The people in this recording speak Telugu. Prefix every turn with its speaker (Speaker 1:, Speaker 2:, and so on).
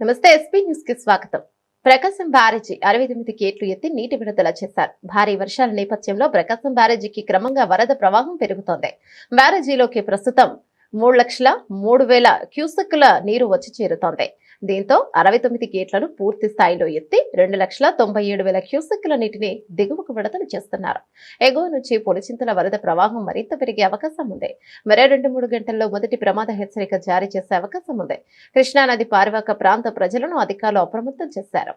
Speaker 1: నమస్తే ఎస్పీ న్యూస్కి స్వాగతం. ప్రకాశం బ్యారేజీ అరవై తొమ్మిది గేట్లు ఎత్తి నీటి విడుదల చేశారు. భారీ వర్షాల నేపథ్యంలో ప్రకాశం బ్యారేజీకి క్రమంగా వరద ప్రవాహం పెరుగుతోంది. బ్యారేజీలోకి ప్రస్తుతం మూడు లక్షల మూడు వేల క్యూసెక్కుల నీరు వచ్చి చేరుతోంది. దీంతో అరవై తొమ్మిది గేట్లను పూర్తి స్థాయిలో ఎత్తి రెండు లక్షల తొంభై ఏడు వేల క్యూసెక్కుల నీటిని దిగువకు విడుదల చేస్తున్నారు. ఎగువ నుంచి పొలిచింతల వరద ప్రవాహం మరింత పెరిగే అవకాశం ఉంది. మరో రెండు మూడు గంటల్లో మొదటి ప్రమాద హెచ్చరిక జారీ చేసే అవకాశం ఉంది. కృష్ణానది పారివాక ప్రాంత ప్రజలను అధికారులు అప్రమత్తం చేశారు.